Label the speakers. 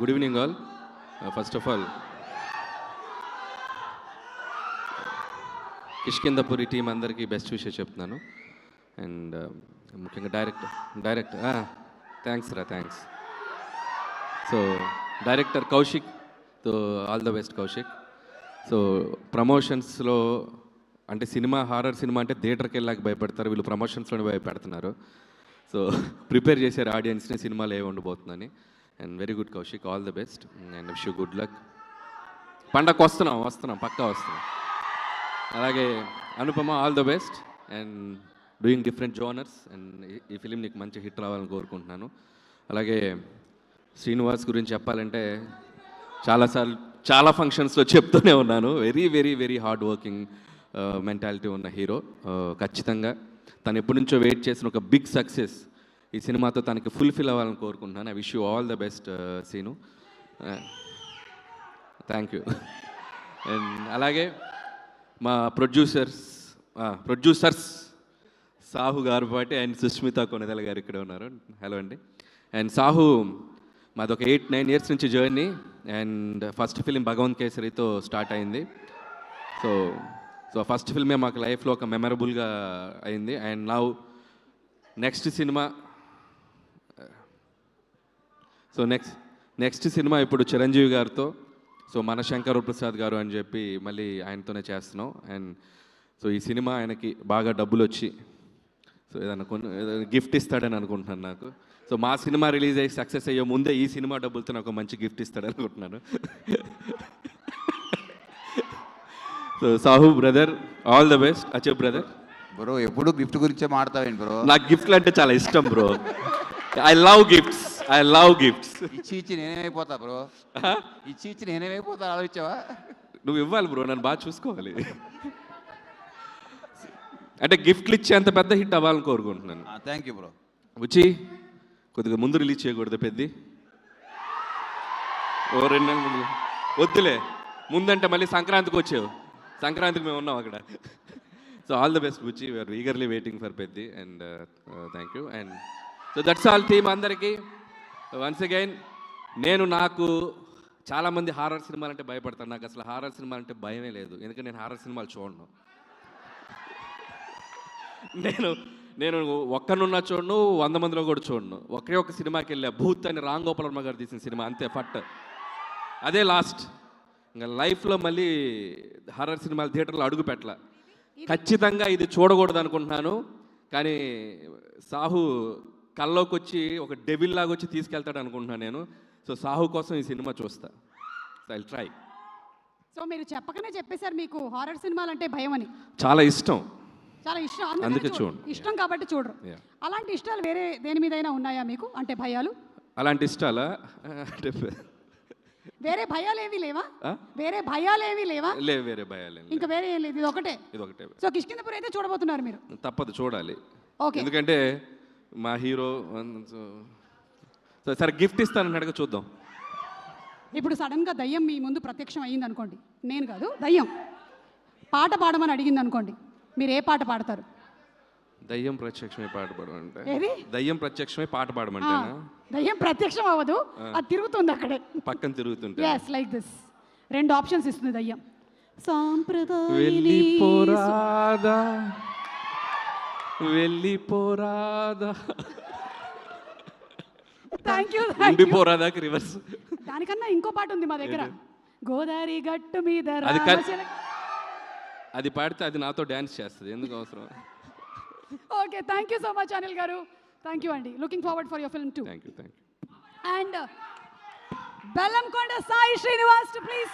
Speaker 1: Good evening all first of all Kishkindhapuri team అందరికీ best విషయం చెప్తున్నాను. అండ్ uh, ముఖ్యంగా డైరెక్టర్ డైరెక్ట్ థ్యాంక్స్ రా thanks so director Kaushik so all the best Kaushik so ప్రమోషన్స్లో అంటే cinema horror cinema అంటే థియేటర్కి వెళ్ళాక భయపడతారు వీళ్ళు ప్రమోషన్స్లోనే భయపెడుతున్నారు. సో ప్రిపేర్ చేశారు ఆడియన్స్ని సినిమాలు ఏ ఉండబోతుందని. And very good Kaushik all the best and wish you good luck పండగకు వస్తున్నాం వస్తున్నాం. పక్కా వస్తున్నాం. అలాగే Anupama all the best and doing different genres and ఈ ఫిలిం నీకు మంచి హిట్ రావాలని కోరుకుంటున్నాను. అలాగే శ్రీనివాస్ గురించి చెప్పాలంటే చాలాసార్లు చాలా ఫంక్షన్స్లో చెప్తూనే ఉన్నాను. Very very very hard working mentality ఉన్న హీరో uh, ఖచ్చితంగా తను ఎప్పటి నుంచో వెయిట్ చేసిన ఒక బిగ్ సక్సెస్ ఈ సినిమాతో తనకి ఫుల్ఫిల్ అవ్వాలని కోరుకుంటున్నాను. I wish you all the best Seenu thank you and అలాగే మా ప్రొడ్యూసర్స్ ప్రొడ్యూసర్స్ సాహు గారు పాటి అండ్ సుష్మిత కొనదల గారు ఇక్కడ ఉన్నారు. హలో అండి. అండ్ సాహు మాది ఒక ఎయిట్ నైన్ ఇయర్స్ నుంచి journey and first film Bhagavanth కేసరితో start అయింది. సో సో ఫస్ట్ ఫిల్మే మాకు లైఫ్లో ఒక మెమరబుల్గా అయింది. And now next cinema so next next cinema ఇప్పుడు చిరంజీవి గారితో. సో మన శంకర్ ప్రసాద్ గారు అని చెప్పి మళ్ళీ ఆయనతోనే చేస్తున్నాం. అండ్ సో ఈ సినిమా ఆయనకి బాగా డబ్బులు వచ్చి సో ఏదైనా కొన్ని గిఫ్ట్ ఇస్తాడని అనుకుంటున్నాను నాకు. సో మా సినిమా రిలీజ్ అయ్యి సక్సెస్ అయ్యే ముందే ఈ సినిమా డబ్బులతో నాకు ఒక మంచి గిఫ్ట్ ఇస్తాడని అనుకుంటున్నాను. So Sahu brother all the best అచ్చే బ్రదర్
Speaker 2: బ్రో ఎప్పుడు గిఫ్ట్ గురించే మాడతావేంటి బ్రో?
Speaker 1: నాకు గిఫ్ట్లు అంటే చాలా ఇష్టం bro. I love gifts I love gifts
Speaker 2: ఇచ్చి ఇచ్చి నేనేమైపోతా బ్రో ఇచ్చి ఇచ్చి నేనేమైపోతా ఆలోచించావా?
Speaker 1: నువ్వు ఇవ్వాలి బ్రో నన్ను బాగా చూసుకోవాలి. అంటే గిఫ్ట్లు ఇచ్చేంత పెద్ద హిట్ అవ్వాలని కోరుకుంటున్నాను.
Speaker 2: థ్యాంక్ యూ బ్రో
Speaker 1: వచ్చి కొద్దిగా ముందు రిలీజ్ చేయకూడదు పెద్ది. ఓ రెండు నెలల ముందు. వద్దులే. ముందంటే మళ్ళీ సంక్రాంతికి వచ్చావు. సంక్రాంతికి మేము ఉన్నాం అక్కడ. So all the best Buchi we're eagerly waiting for Peddi. And thank you and so that's all team అందరికీ. వన్స్ అగైన్ నేను నాకు చాలామంది హారర్ సినిమాలు అంటే భయపడతాను నాకు అసలు హారర్ సినిమాలు అంటే భయమే లేదు. ఎందుకంటే నేను హారర్ సినిమాలు చూడను. నేను నేను ఒక్కనున్న చూడను వంద మందిలో కూడా చూడను. ఒకే ఒక సినిమాకి వెళ్ళా. భూత్ అని రామ్ గోపాల్ వర్మ గారు తీసిన సినిమా అంతే ఫట్. అదే లాస్ట్ ఇంకా లైఫ్లో మళ్ళీ హర్రర్ సినిమాలు థియేటర్లో అడుగు పెట్టల. ఖచ్చితంగా ఇది చూడకూడదు అనుకుంటున్నాను కానీ సాహు కల్లోకి వచ్చి ఒక డెవిల్ లాగా వచ్చి తీసుకెళ్తాడు అనుకుంటున్నాను నేను. సో సాహు కోసం ఈ సినిమా చూస్తా. ఐ ట్రై
Speaker 3: సో మీరు చెప్పకనే చెప్పేశారు మీకు హారర్ సినిమాలు అంటే భయం అని
Speaker 1: చాలా ఇష్టం.
Speaker 3: చాలా ఇష్టం.
Speaker 1: అందుకే. చూడండి.
Speaker 3: ఇష్టం కాబట్టి చూడరు. అలాంటి ఇష్టాలు వేరే దేని మీదైనా ఉన్నాయా మీకు? అంటే భయాలు?
Speaker 1: అలాంటి ఇష్టాలా? అంటే
Speaker 3: వేరే భయాలు ఏవి లేవా? వేరే భయాలు ఏవి లేవా?
Speaker 1: లేవు వేరే భయాలు
Speaker 3: ఇంకా వేరే ఏం లేదు. ఇది ఒకటే.
Speaker 1: ఇది ఒకటే.
Speaker 3: సో కిష్కిందపూర్ అయితే చూడబోతున్నారు మీరు.
Speaker 1: తప్పదు చూడాలి.
Speaker 3: ఓకే
Speaker 1: ఎందుకంటే మా హీరో సో సరే గిఫ్ట్ ఇస్తానని చూద్దాం.
Speaker 3: ఇప్పుడు సడన్గా దయ్యం మీ ముందు ప్రత్యక్షం అయ్యింది అనుకోండి. నేను కాదు దయ్యం. పాట పాడమని అడిగింది అనుకోండి. మీరు ఏ పాట పాడతారు?
Speaker 1: దయ్యం ప్రత్యక్షమై పాట పాడమంటే. దయ్యం ప్రత్యక్షమై పాట
Speaker 3: ఆ,
Speaker 1: పాడమంటేనా
Speaker 3: దయ్యం ప్రత్యక్షం అవ్వదు. అది తిరుగుతుంది అక్కడే.
Speaker 1: పక్కన తిరుగుతుంటే.
Speaker 3: ఎస్ లైక్ దిస్ రెండు ఆప్షన్స్ ఇస్తుంది దయ్యం. సాంప్రదాయ
Speaker 1: వెళ్ళిపోరాదా. వెళ్ళిపోరాదా.
Speaker 3: థ్యాంక్ యూ
Speaker 1: ఉండిపోరాదాకి రివర్స్?
Speaker 3: దానికన్నా ఇంకో పాట ఉంది మా దగ్గర. గోదావరి గట్టు మీద
Speaker 1: అది అది పాడితే అది నాతో డ్యాన్స్ చేస్తుంది ఎందుకు అవసరం?
Speaker 3: Okay thank you so much Anil గారు. థ్యాంక్ యూ అండి looking forward for your film too
Speaker 1: thank you thank you
Speaker 3: and Bellamkonda Sai Srinivas please